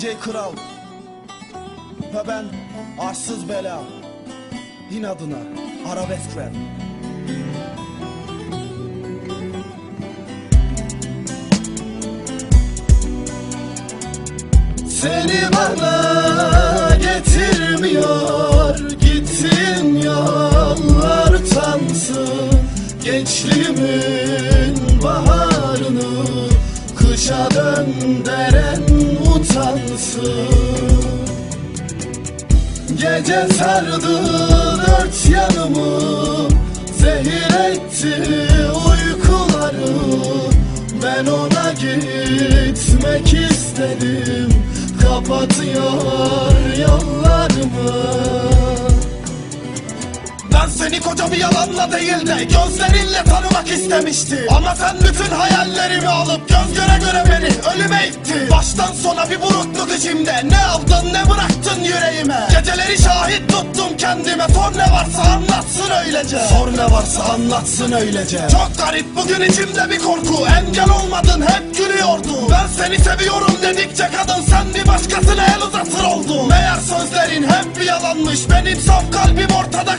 DJ Kral. Ve ben Arsız Bela İnadına Arabesk Rap. Seni bana getirmiyor Gittin yollar tansın. Gençliğimin baharını Kışa döndüren utansın Gece sardı dört yanımı Zehir etti uykuları. Ben ona gitmek istedim Kapatıyor yollarımı seni koca bir yalanla değil de gözlerinle tanımak istemiştim Ama sen bütün hayallerimi alıp göz göre göre beni ölüme ittin. Baştan sona bir burukluk içimde. Ne aldın ne bıraktın yüreğime? Geceleri şahit tuttum kendime. Sor ne varsa anlatsın öylece. Sor ne varsa anlatsın öylece. Çok garip bugün içimde bir korku. Engel olmadın hep gülüyordun Ben seni seviyorum dedikçe kadın sen bir başkasına el uzatır oldun. Meğer sözlerin hep bir yalanmış. Benim saf kalbim ortada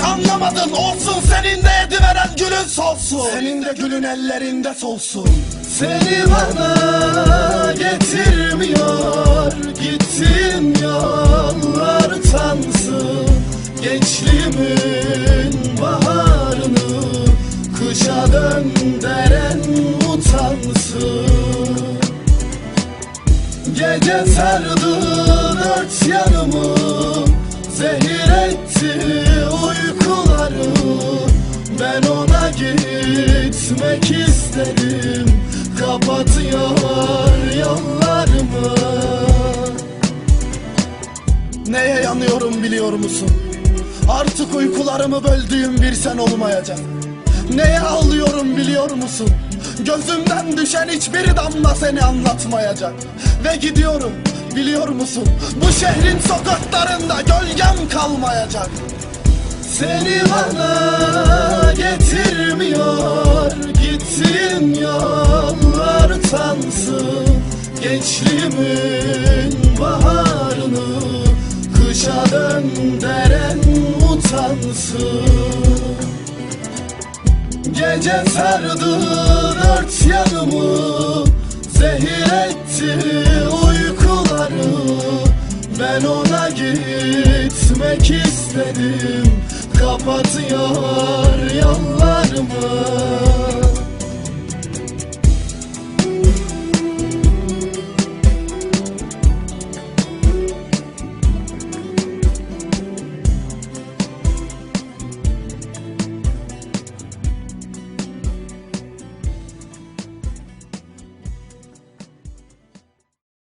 anlamadın. Olsun senin de veren gülün solsun. Senin de gülün ellerinde solsun. Seni bana getirmiyor Gittin yollar tansın Gençliğimin baharını Kışa döndüren utansın. Gece sardı dört yanımı Zehir etti uykuları. Ben ona gitmek istedim Kapatıyor yollarımı. Neye yanıyorum biliyor musun? Artık uykularımı böldüğüm bir sen olmayacak Neye ağlıyorum biliyor musun? Gözümden düşen hiçbir damla seni anlatmayacak. Ve gidiyorum biliyor musun? Bu şehrin sokaklarında gölgem kalmayacak. Seni bana getirmiyor Gittin yollar tansın Gençliğimin baharını Kışa döndüren utansın. Gece sardı dört yanımı gitmek istedim. Kapatıyor yollarımı